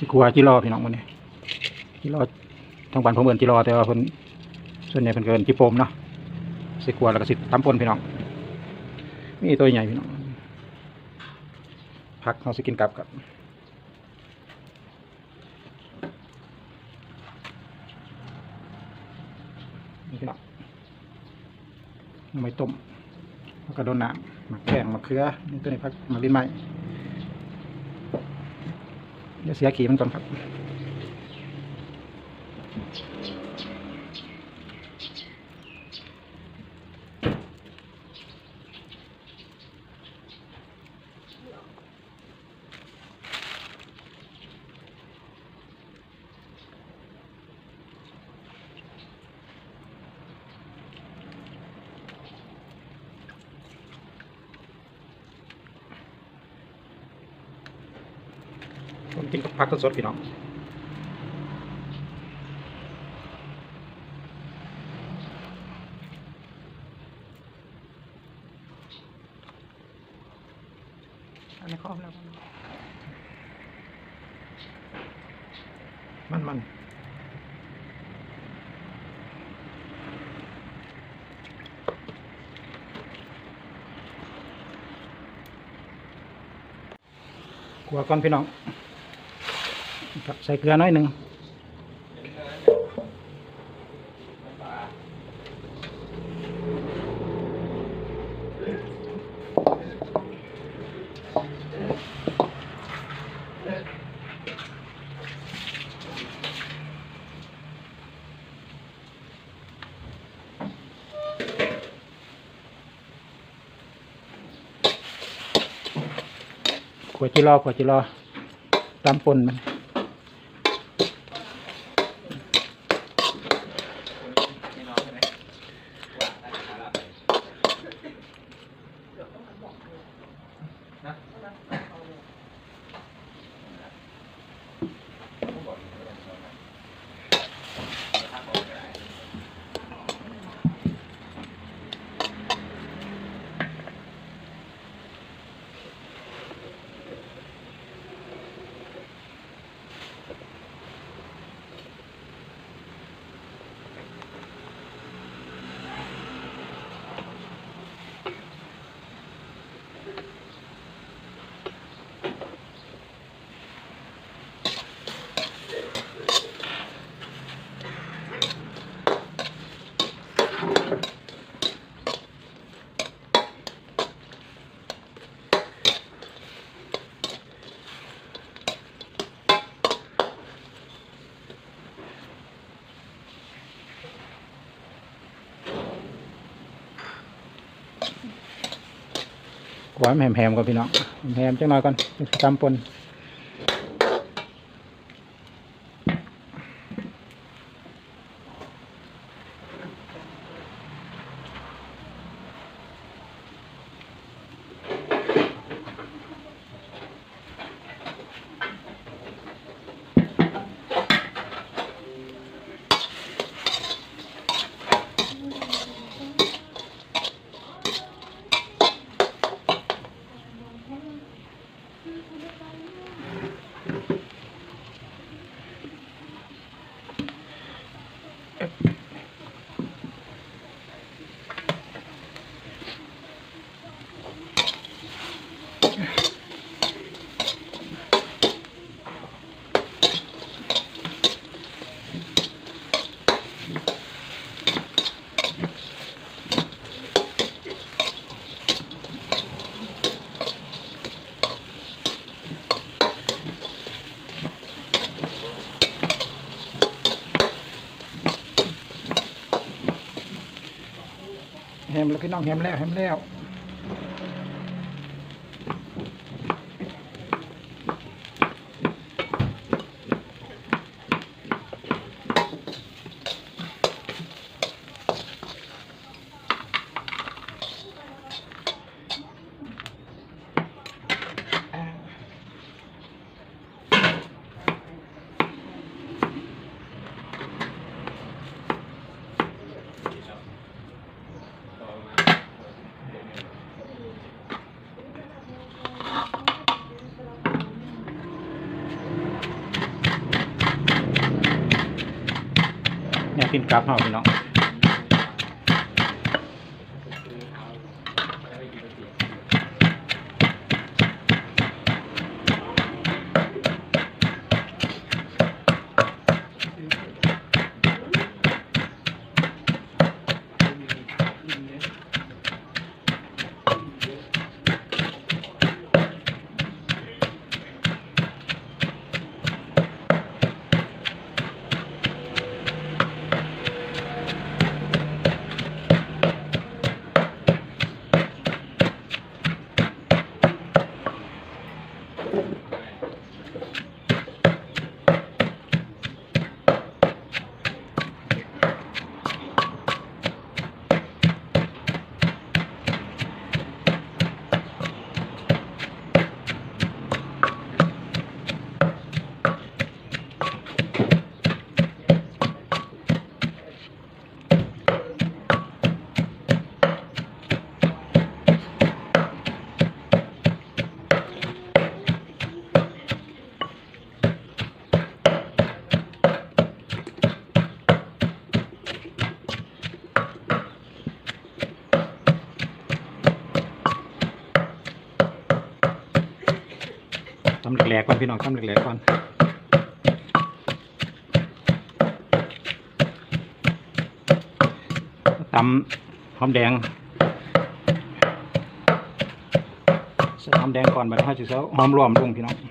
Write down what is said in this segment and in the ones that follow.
สิขัวจิรอพี่น้องมื้อนี้จิรอทางบ้านผมเอินจิรอแต่ว่าเพิ่นส่วนใหญ่เพิ่นเอิ้นจิโปมเนาะสิขัวแล้วก็สิตำปนพี่น้องมีตัวใหญ่พี่น้องผักเฮาสิกินกลับกับนี่พี่น้องไม่ต้มแล้วก็โดนน้ำหมักแกงมะเขือนี่ตัวนี้ผักมะลินไหม้ เดี๋ยวเสียขี่มันก่อนครับ ผม กินกับผักสดๆพี่น้องอันนี้ครบแล้วมันมันกลัวก่อนพี่น้องครับ ใส่เกลือน้อยหนึ่งขวดจิรอขวดจิรอตามปนมัน หวานแหมๆก่อนพี่น้องแหมจังหน่อยก่อนตำปน มแล้วพี่น้องแฮมแล้วแฮมแล้ว กินกลัฟเฮาพี่น้อง หลกๆก่อนพี่น้องตำแหลกๆก่อนตำหอมแดงใส่หอมแดงก่อนบัดนี้าจะใส่หอมรวมลงพี่น้อง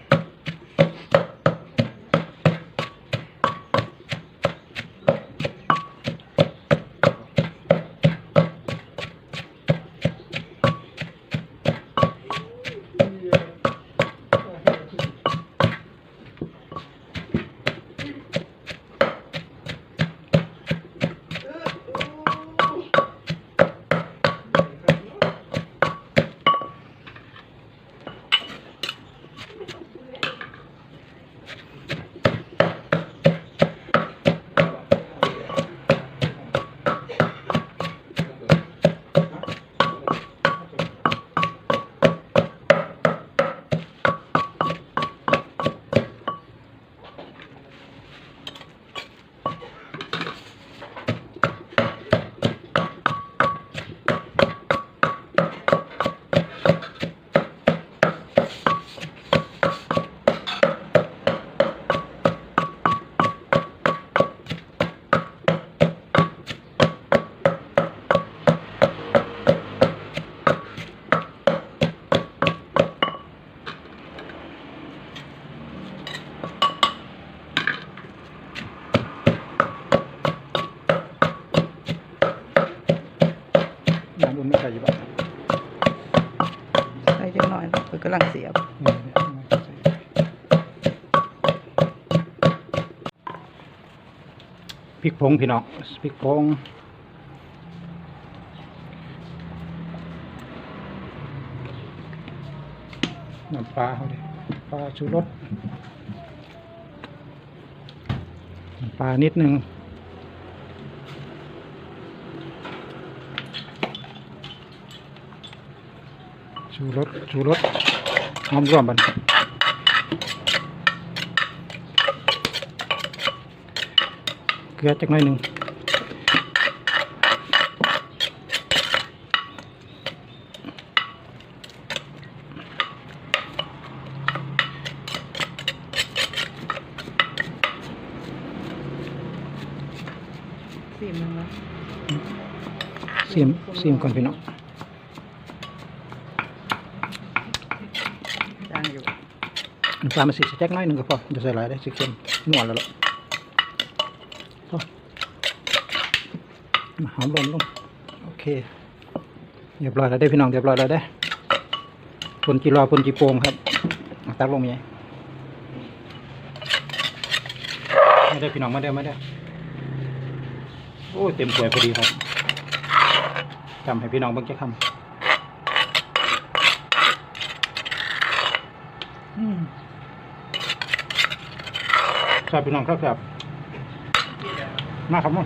น้ำอุ่นไม่ใส่อยู่บ้างใส่จังหน่อยเพิ่นกำลังเสียบพริกผงพี่น้องพริกผงน้ำปลาเขาเลยปลาชูรสน้ำปลานิดนึง ชูรสชูรสหอมร่วมบันเกลือจักหน่อยหนึ่งสีมันเนาะซีมซีมก่อนพี่น้อง ย่างอยู่ น้ำ ปลามาสิแจ็คน้อยหนึ่งก็พอจะใส่หลายได้สิเค็มนวดแล้วล่ะพอหอมลงลงโอเคเรียบร้อยแล้วได้พี่น้องเรียบร้อยแล้วได้อปนจีรอปนจีโปงครับตักลงมีไมาได้พี่น้องไมาได้อมาได้โอ้เต็มถ้วยพอดีครับจำให้พี่น้องเบิ่งแค่คำ ครับพี่น้องครับครับมาครับมั้ง